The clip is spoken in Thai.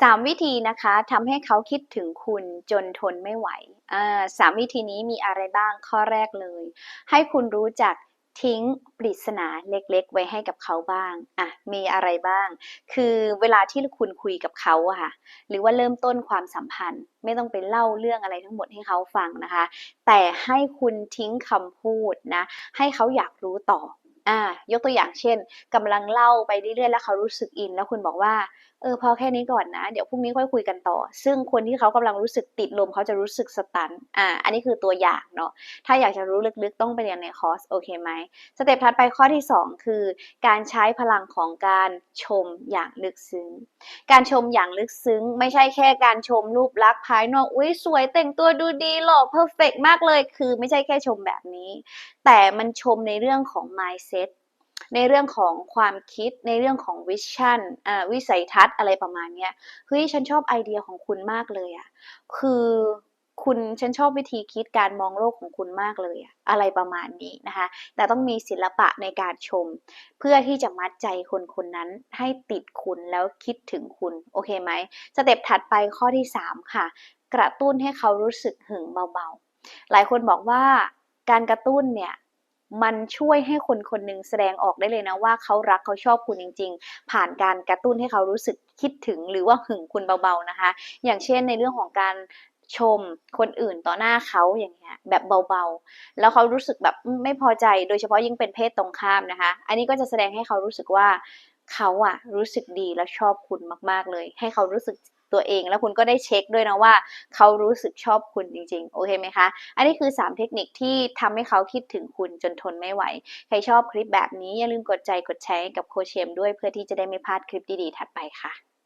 สามวิธีนะคะทำให้เขาคิดถึงคุณจนทนไม่ไหวอ่าสามวิธีนี้มีอะไรบ้างข้อแรกเลย ให้คุณรู้จักทิ้งปริศนาเล็กๆ ไว้ให้กับเขาบ้าง อะ มีอะไรบ้าง คือเวลาที่คุณคุยกับเขาอะค่ะ หรือว่าเริ่มต้นความสัมพันธ์ ไม่ต้องไปเล่าเรื่องอะไรทั้งหมดให้เขาฟังนะคะ แต่ให้คุณทิ้งคำพูดนะ ให้เขาอยากรู้ต่อ อ่ายกตัวอย่างเช่นกำลังเล่าไปเรื่อยๆ แล้วเขารู้สึกอิน แล้วคุณบอกว่า เออพอแค่นี้ก่อนนะ เดี๋ยวพรุ่งนี้ค่อยคุยกันต่อ ซึ่งคนที่เขากำลังรู้สึกติดลมเขาจะรู้สึกสตันอ่าอันนี้คือตัวอย่างเนาะถ้าอยากจะรู้ลึกๆต้องไปเรียนในคอร์สโอเคไหมสเต็ปถัดไปข้อที่ 2 คือ การใช้พลังของการชมอย่างลึกซึ้ง การชมอย่างลึกซึ้ง ไม่ใช่แค่การชมรูปลักษณ์ภายนอกอุ้ยสวยแต่งตัวดูดีหล่อเพอร์เฟกมากเลยคือ ไม่ใช่แค่ชมแบบนี้ แต่มันชมในเรื่องของ mindset ในเรื่องของความคิดในเรื่องของวิชั่นวิสัยทัศน์อะไรประมาณเนี้ยเฮ้ยฉันชอบไอเดียของคุณมากเลยอะคือคุณฉันชอบวิธีคิดการมองโลกของคุณมากเลยอะอะไรประมาณนี้นะคะ แต่ต้องมีศิลปะในการชม เพื่อที่จะมัดใจคนคนนั้นให้ติดคุณแล้วคิดถึงคุณ โอเคไหมสเต็ปถัดไปข้อที่ 3 ค่ะ กระตุ้นให้เขารู้สึกหึงเบาๆ หลายคนบอกว่าการกระตุ้นเนี่ย มันช่วยให้คนคนหนึ่งแสดงออกได้เลยนะว่าเขารักเขาชอบคุณจริง ๆ ผ่านการกระตุ้นให้เขารู้สึกคิดถึงหรือว่าหึงคุณเบาๆนะคะ อย่างเช่นในเรื่องของการชมคนอื่นต่อหน้าเขาอย่างเงี้ยแบบเบาๆ แล้วเขารู้สึกแบบไม่พอใจโดยเฉพาะยิ่งเป็นเพศตรงข้ามนะคะ อันนี้ก็จะแสดงให้เขารู้สึกว่าเขาอะรู้สึกดีและชอบคุณมากๆเลย ให้เขารู้สึก ตัวเอง แล้วคุณก็ได้เช็คด้วยนะว่า เขารู้สึกชอบคุณจริง ๆ โอเคไหมคะ อันนี้คือ 3 เทคนิคที่ทำให้เขาคิดถึงคุณจนทนไม่ไหว ใครชอบคลิปแบบนี้อย่าลืมกดใจกดแชร์กับโคเชมด้วยเพื่อที่จะได้ไม่พลาดคลิปดีๆ ถัดไปค่ะ